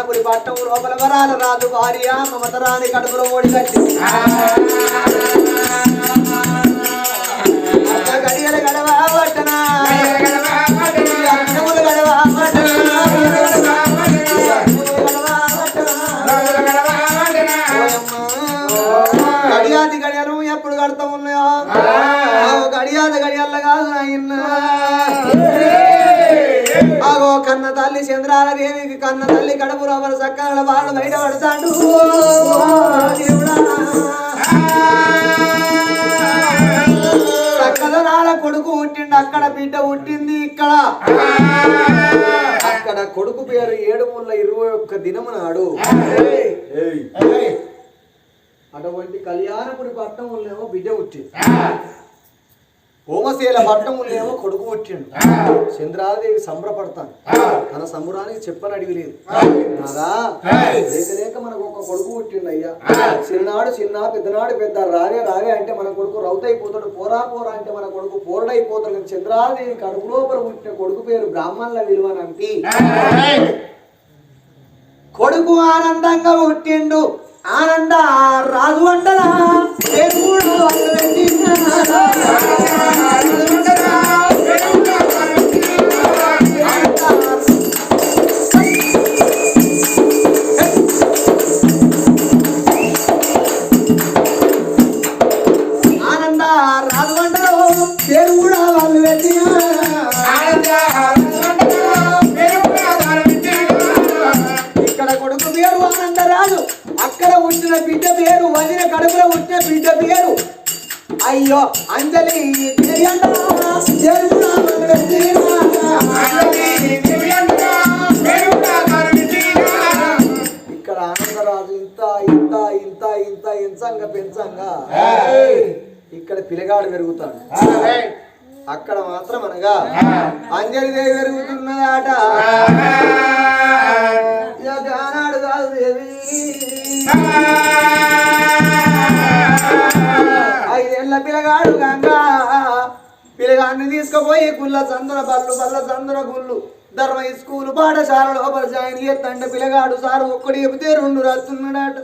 కళ్యాణపురి పట్టం లోపల వరాల రాజు భార్య మమతరాని కడుపులో ఓడి కట్టి గడియల గడవ పట్టణ అన్నములు గడవ పట్టణ కన్న తల్లి చంద్రాల దేవికి కన్న తల్లి కడుపు లోపల సక్కల వాళ్ళు బయట పడతాడు. సక్కదనాల కొడుకు పుట్టిండు అక్కడ బిడ్డ పుట్టింది ఇక్కడ. అక్కడ కొడుకు పేరు ఏడు ముళ్ళ ఇరవై ఒక్క దినము నాడు. అటువంటి కళ్యాణపురి పట్టణంలోనేమో బిడ్డ పుట్టింది. హోమశీల పట్టణంలోనేమో కొడుకు పుట్టిండు. చంద్రాదేవి సంబరపడతాను. తన సమురానికి చెప్పని అడిగి లేదు నాదా? లేక మనకు ఒక కొడుకు పుట్టిండు అయ్యా చిన్ననాడు చిన్న పెద్దనాడు పెద్ద రాగే రాగే అంటే మన కొడుకు రౌతైపోతాడు. పోరా పోరా అంటే మన కొడుకు పోరడైపోతాడు కానీ చంద్రాదేవి కడుపు లోపల పుట్టిన కొడుకు పేరు బ్రాహ్మణుల విలువనంపి కొడుకు ఆనందంగా పుట్టిండు. ఆనంద రాజు అంటరా పేరు ఆనందరాజు అక్కడ ఉంచిన బిడ్డ పేరు వదిన కడుపులో ఉంచిన బిడ్డ పేరు. అయ్యో అంజలి పెట్టిన. ఇక్కడ ఆనందరాజు ఇంత ఇంత ఇంత ఇంత ఇంచంగా పెంచంగా. ఇక్కడ పిల్లగాడు పెరుగుతాడు. అక్కడ మాత్రం అనగా అంజలి దేవి పెరుగుతున్నదాట. ఐదేళ్ళ పిల్లగాడు గంగా పిల్లగాడిని తీసుకుపోయి గుల్ల చంద్ర బల్లు బల్ల చంద్ర గుళ్ళు ధర్మ స్కూల్ పాఠశాల లోపల జాయిన్ చేస్తంటే పిల్లగాడు సారు ఒక్కడు చెబితే రెండు రాస్తున్నాడట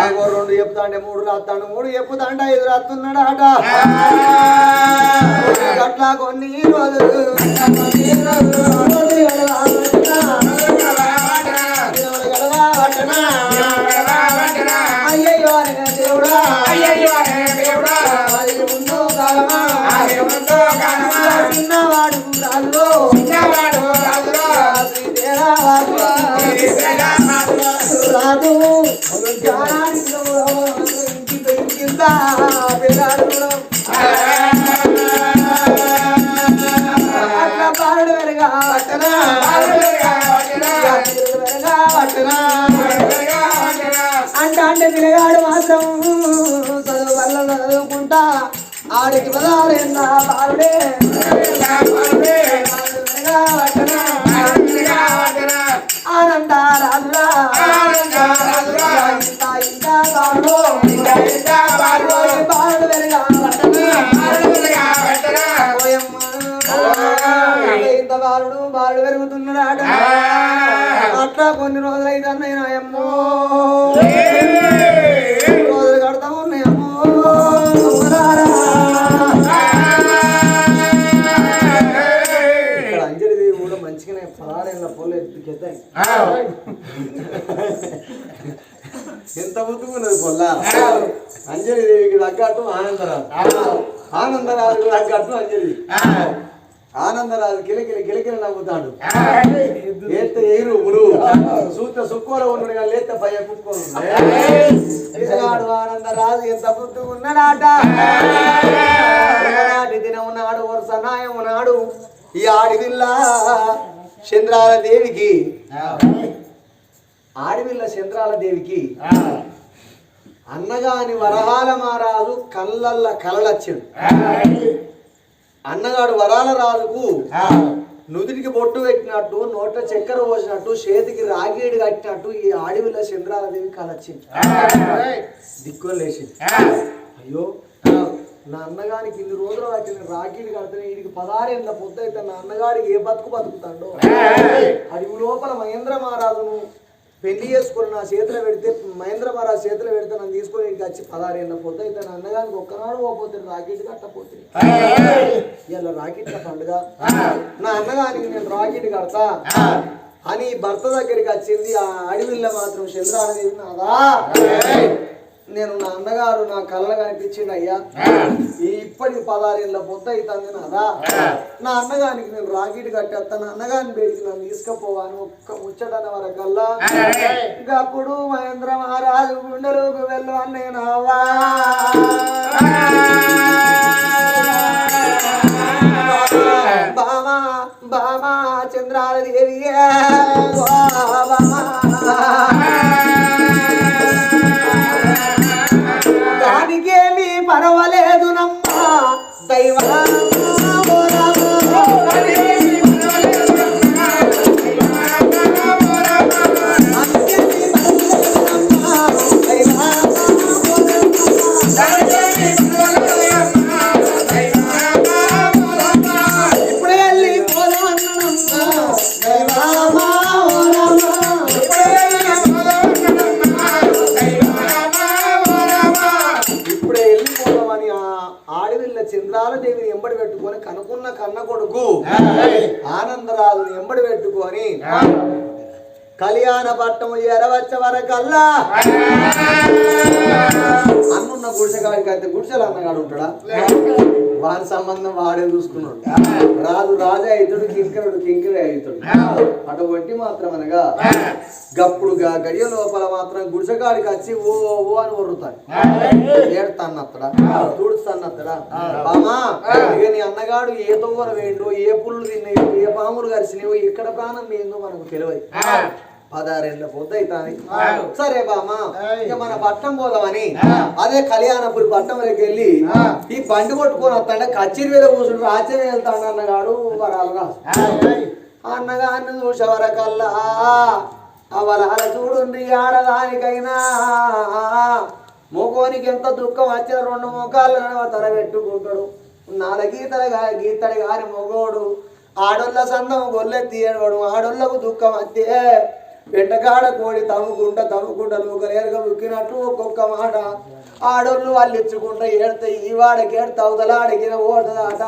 ఆగో రెండు చెప్తా అంటే మూడు రాస్తాడు మూడు చెప్పుతా అంటే ఐదు రాస్తున్నాడట అట్లా కొన్ని రోజులు అనగా దేవుడా. అది ఉందో కాలమా? చిన్నవాడు రాజులో. శ్రీదేవా రాదు జ్ఞానానికి ఇంకింత పిల్లగాడు మాత్రం చదువు వల్ల చదువుకుంటా. ఆడికి పదాలైనా బాలుడే ఆనంద రాజురా. ఇంత బాలుడు బాలుడు పెరుగుతున్నాడు అట్లా కొన్ని రోజులు అయితే అన్నయ్య ఎంత ముద్దుకున్నది పొల్ల? అంజలిదేవికి తగ్గట్టు ఆనందరాజు ఆనందరాజుకు తగ్గట్టు అంజలి. ఆనందరాజు కిలకిల కిలకిల నవ్వుతాడు. లేత ఎయిరు మురు సూత సుక్కోల ఉన్నాడు కానీ లేత భయ పిల్లగాడు ఆనందరాజు ఎంత బుద్ధి ఉన్నాడాట ఒకనాటి దినం నాడు వరుస నాయం నాడు ఈ ఆడివిల్ల చంద్రాల దేవికి ఆడివిల్ల చంద్రాల దేవికి అన్నగాని వరహాల మారాజు కళ్ళల్ల కలలచ్చాడు అన్నగాడు వరాల రాజుకు నుదుటికి బొట్టు పెట్టినట్టు నోట చక్కెర పోసినట్టు చేతికి రాగేడు కట్టినట్టు ఈ ఆడివిల్ల చంద్రాలదేవి కలొచ్చింది. దిక్కులు లేచింది. అయ్యో నా అన్నగానికి ఇన్ని రోజులు వాటిని రాఖీలు కడితే వీడికి పదారేళ్ళ పొద్దు అయితే నా అన్నగాడికి ఏ బతుకు బతుకుతాడో? అది పెళ్ళి చేసుకుని నా చేతిలో పెడితే మహేంద్ర మహారాజ్ చేతిలో పెడితే నన్ను తీసుకొని ఇంటికి వచ్చి పదహారేళ్ళ పొద్దు అయితే నా అన్నగానికి ఒక్కనాడు పోతే రాకెట్ కట్టపోతే ఇలా రాకెట్ల పండుగ. నా అన్నగానికి నేను రాకెట్ కడతా అని భర్త దగ్గరికి వచ్చింది. ఆ అడవిలో మాత్రం చంద్రాదేవి నాదా? నేను నా అన్నగారు నా కళ్ళ కనిపించింది అయ్యా. ఈ ఇప్పటికి పదహారేళ్ళ పొద్దు అవుతుంది నాదా? నా అన్నగానికి నేను రాకెట్ కట్టేస్తాను అన్నగారిని బయటికి నన్ను తీసుకుపోవాను ఒక్క ముచ్చటన వరకల్లా అప్పుడు మహేంద్ర మహారాజు గుండెలోకి వెళ్ళు అన్నేనావా కళ్యాణ పట్టము ఎరవచ్చ వరకల్లా. అన్నున్న గుడిసెగాడికి అయితే గుడిసెలు అన్నగాడు ఉంటాడా? వాని సంబంధం వాడే చూసుకున్నాడు. రాజు రాజా అవుతాడు కింకరుడు కింకరే అవుతాడు. అటువంటి మాత్రం అనగా గప్పుడు గా గడియ లోపల మాత్రం గుడిసెగాడికి వచ్చి ఓ ఓ అని వరుతాడు ఏడుతాన్నత్తడా? తుడుస్తాన్నత్తడా? బామా ఇక నీ అన్నగాడు ఏ తొవ్వర వేయండు ఏ పుల్లు తిన్నాయో ఏ పాములు కరిచినాయో ఎక్కడ ప్రాణం ఏందో మనకు తెలియదు. పదహారేళ్ళ పొద్దు సరే బామా ఇక మన పట్టణం పోదామని. అదే కళ్యాణపురి పట్టణంలోకి వెళ్ళి ఈ బండి కొట్టుకొని వస్తాంటే కచ్చిరి మీద కూర్చుంటారు ఆశ్చర్యం వెళ్తాడు అన్నగాడు వరాలు రాసు. అన్నగారిని చూసే వరకల్లా ఆ వరాల చూడుండి ఆడదానికైనా. మోకోనికి ఎంత దుఃఖం వచ్చిన రెండు మోకాళ్ళు తర పెట్టుకుంటాడు. నాల గీతలుగా గీతడు గాని మొగోడు. ఆడోళ్ళ సందం గొల్లెత్తి ఏడవడు. ఆడోళ్ళకు దుఃఖం అంతే వెంటకాడ కోడి తవ్వుకుంటా తవ్వుకుంటా నువ్వు నేరుగా ముక్కినట్లు ఒక్కొక్క మాట. ఆడోళ్ళు వాళ్ళు ఇచ్చుకుంటా ఏడితే ఈ వాడకి ఏడితే అవతల అడిగిన ఓటదాట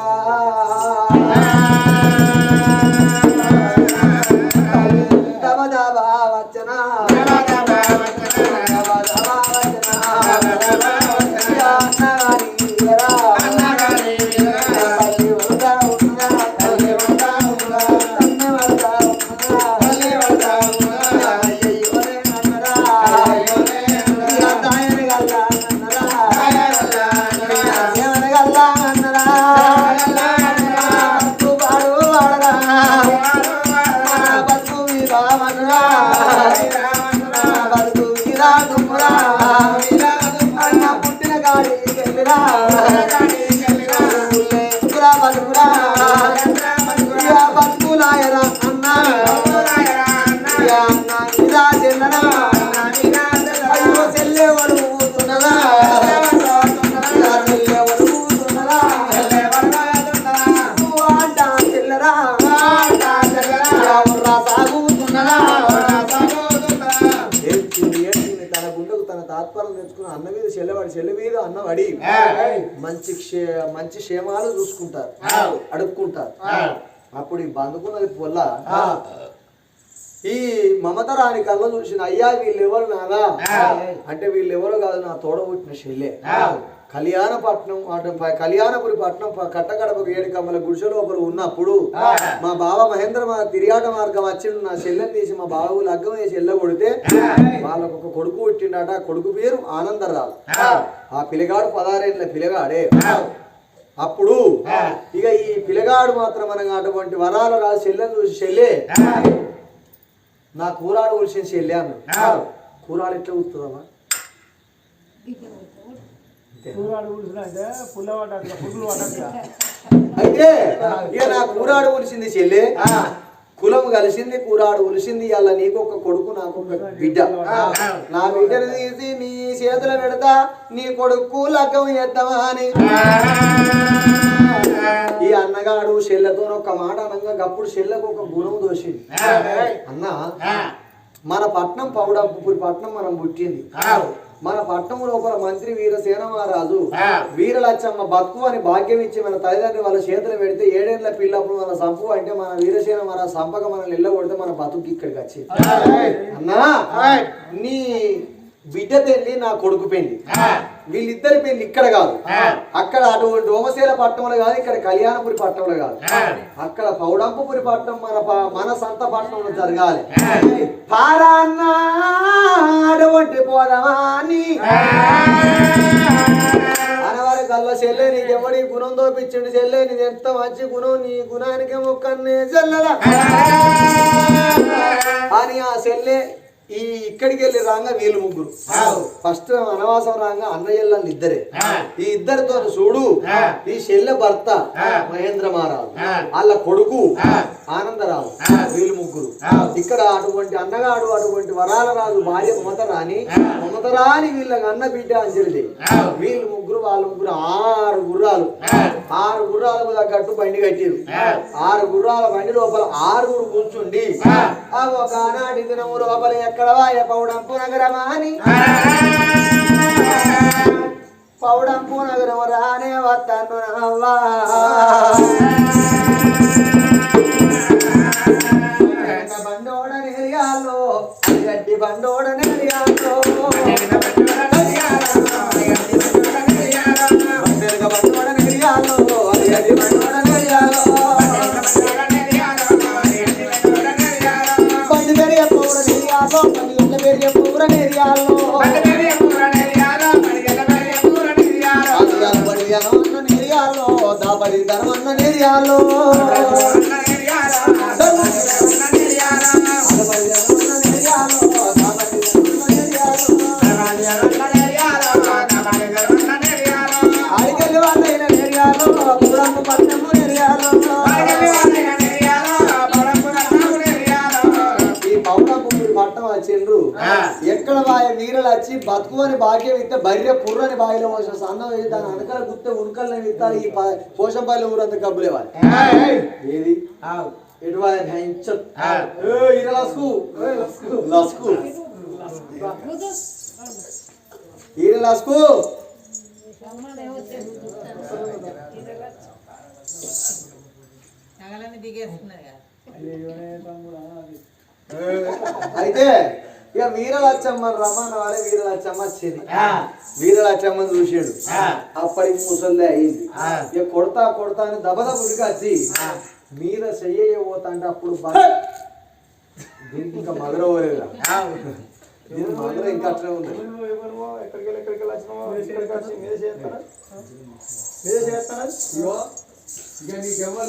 అన్నవాడి మంచి క్షే- మంచి క్షేమాలు చూసుకుంటారు. అడుక్కుంటారు. అప్పుడు ఈ బందుకున్నది పొల్ల ఈ మమత రాని కళ్ళ చూసిన అయ్యా వీళ్ళెవరు నాదా అంటే వీళ్ళెవరు కాదు నా తోడ పుట్టిన చెల్లె కళ్యాణపట్నం అటు కళ్యాణపురి పట్నం కట్టకడపకు ఏడు కమ్మల గుడిసె లోపల ఉన్నప్పుడు మా బావ మహేంద్ర మా తిరిగాట మార్గం వచ్చిండు. నా చెల్లెని తీసి మా బావు లగ్గం వేసి ఎల్ల కొడితే వాళ్ళకు ఒక కొడుకు పుట్టిండట. ఆ కొడుకు పేరు ఆనందరావు. ఆ. పిల్లగాడు పదహారేళ్ళ పిల్లగాడే. అప్పుడు ఇక ఈ పిల్లగాడు మాత్రం అనగా అటువంటి వరాలు రాదు. చెల్లెని చూసి చెల్లె నా కూరాడు చెల్లె అన్న కూరాడు ఎట్లా కూర్చుందమ్మా కూరాడు పురుగులు అయితే ఇక నా కూరాడు కొలిసింది చెల్లె. కులం కలిసింది కూరాడు కొలిసింది అలా నీకు ఒక కొడుకు నాకు ఒక బిడ్డ నా బిడ్డను తీసి నీ చేతులు పెడతా నీ కొడుకు లగ్గం చేద్దామా అని. ఈ అన్నగాడు చెల్లెతో ఒక మాట అనగా అప్పుడు చెల్లెకు ఒక గుణం దోషింది అన్న మన పట్నం పౌడంపురి పట్నం మనం పుట్టింది. మన పట్నం లోపల మంత్రి వీరసేన మహారాజు వీరలచ్చమ్మ బతుకు అని భాగ్యం ఇచ్చి మన తల్లిదండ్రులు వాళ్ళ చేతులు పెడితే ఏడేళ్ళ పిల్లప్పుడు మన సంపు అంటే మన వీరసేన మహారాజు సంపక మనల్ని ఇళ్ళ కొడితే మన బతుకు ఇక్కడికి వచ్చి అన్నా నీ బిడ్డ పెళ్ళి నా కొడుకు పెళ్ళి. వీళ్ళిద్దరి పెళ్ళి ఇక్కడ కాదు. అక్కడ అటువంటి ఓమశీల పట్టణంలో కాదు ఇక్కడ కళ్యాణపురి పట్టణంలో కాదు. అక్కడ పౌడంపపురి పట్టణం మన మన సంత పట్టణంలో జరగాలి. పారాన్న అటువంటి పోదమాని అనవారి కళ్ళ చెల్లె నీకు ఎవడి గుణం తోపించిండు చెల్లె? నీది ఎంత మంచి గుణం? నీ గుణానికి మొక్కన్నే చెల్లెలా అని ఆ చెల్లె ఈ ఇక్కడికి వెళ్ళి రాగా వీళ్ళు ముగ్గురు. ఫస్ట్ అనవాసం రాగా అన్నయ్యళ్ళు ఇద్దరే. ఈ ఇద్దరితో చూడు ఈ చెల్లె భర్త మహేంద్ర మహారాజు వాళ్ళ కొడుకు ఆనందరావు వీళ్ళు ముగ్గురు. ఇక్కడ అటువంటి అన్నగాడు అటువంటి వరాల రాజు భార్య మమత రాని మమత రాని వీళ్ళకి అన్న బిడ్డ అంజలిది. వీళ్ళు ముగ్గురు వాళ్ళ ముగ్గురు ఆరు గుర్రాలు. ఆరు గుర్రాలకు తగ్గట్టు బండి కట్టిరు. ఆరు గుర్రాల బండి లోపల ఆరుగురు కూర్చుండి ఆ ఒక ఆనాటి దినము లోపల ఎక్కడ వాయ పౌడంపు నగరమా అని. పౌడంపు నగరం రానే వస్తాను అన్న నెరియాలో దాబడి ధర్మన్న నెరియాలో. వచ్చి బతుకుని భాగ్యం ఇస్తే బర్రె పుర్రని బావిలో పోసిన సన్నం దాని అనకల గుత్తే ఉనకల్ని విత్తాలి ఈ పోషంపల్లి ఊరంతా కబ్బులే వాళ్ళు. ఏది? ఈర లస్కు. అయితే ఇక వీరలచ్చమ్మ రమ్మన్న వాళ్ళే వీరలచ్చమ్మ వచ్చింది. వీరలచ్చమ్మని చూసాడు అప్పటికి ముసల్దే అయింది. ఇక కొడతా కొడతా అని దబదబ ఉరికొచ్చి మీద చెయ్యబోతా అంటే అప్పుడు దీనికి ఇంకా మధుర పోలేదురా దీనికి మధుర ఇంకా అట్లే ఉంది. వచ్చి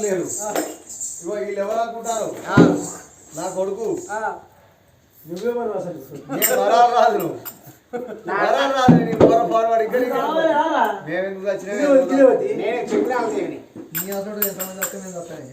లేరు. ఇగో వీళ్ళు ఎవరు అనుకుంటారు? నా కొడుకు. నువ్వేమని అసలు నేను వరాలు రాజును వరాలు రాజు నీ పొర ఫార్వర్డ్ ఇక్కడికి మేము ఎందుకు వచ్చినా నేను చెప్పినాను దేవుని నీ అసలు ఎంతమంది వస్తే నేను వస్తాను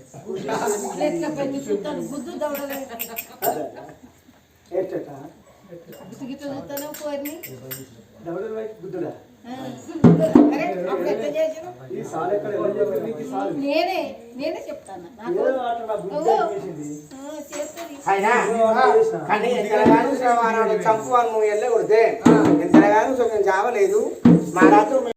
గుద్దుడా? అరే అప్పుడు ఎట్లా చేసినావు? ఈ సాల్ ఎక్కడ ఎవరు చెప్పారు నీకు ఈ సాల్ నేనే నేనే చెప్తాను నాకు ఏదో అట్లా నా బుద్ధి చేసింది ఆ, చేస్తుంది అయినా కానీ ఎంతగానో శ్రమానాడు చంపు అని నువ్వు వెళ్ళే కొడితే కొంచెం చావలేదు. మా రాత్రి